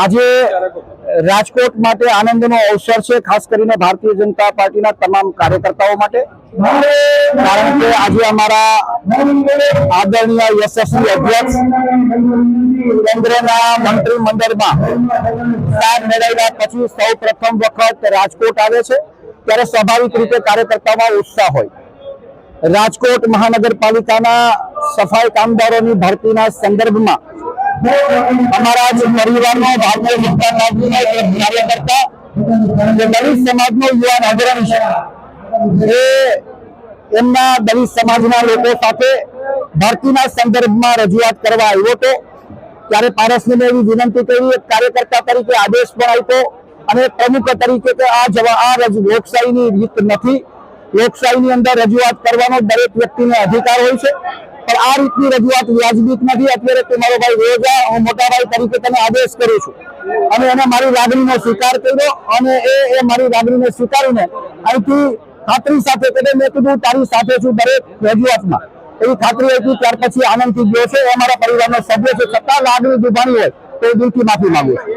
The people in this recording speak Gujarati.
આજે રાજકોટ માટે આનંદનો અવસર છે, ખાસ કરીને ભારતીય જનતા પાર્ટીના તમામ કાર્યકર્તાઓ માટે. કારણ કે આજે અમારા આદરણીય યશસ્વી અધ્યક્ષ કેન્દ્રના મંત્રીમંડળમાં સ્થાન મેળવ્યા પછી સૌ પ્રથમ વખત રાજકોટ આવે છે. ત્યારે સ્વાભાવિક રીતે કાર્યકર્તાઓમાં ઉત્સાહ હોય. રાજકોટ મહાનગરપાલિકાના સફાઈ કામદારોની ભરતીના સંદર્ભમાં અમારા જે પરિવારનો ભારતીય જનતા પાર્ટીનો એક કાર્યકર્તા જે દલિત સમાજનો યુવાન અગ્રણી છે, એ એમના દલિત સમાજના લોકો સાથે ભરતીના સંદર્ભમાં રજૂઆત કરવા આવ્યો હતો. ત્યારે પારસને એવી વિનંતી કરી, એક કાર્યકર્તા તરીકે આદેશ પણ આપ્યો અને પ્રમુખ તરીકે કે આ જવા, આ લોકશાહીની રીત નથી. લોકશાહીની અંદર રજૂઆત કરવાનો દરેક વ્યક્તિને અધિકાર હોય છે. પણ આ રીતની રજૂઆત વ્યાજબીત નથી અત્યારે તું ભાઈ રોજા, હું મોટા ભાઈ તરીકે તને આદેશ કરું છું. અને એને મારી લાગણીનો સ્વીકાર કર્યો અને એ એ મારી લાગણીને સ્વીકારીને અહીંથી ખાતરી સાથે કે મેં કીધું, તારી સાથે છું દરેક રજૂઆતમાં. એવી ખાતરી હતી ત્યાર પછી આનંદથી ગયો છે. એ અમારા પરિવારનો સભ્ય છે. છતાં લાગણી દુભાણી હોય, તો દિલથી માફી માંગુ છું.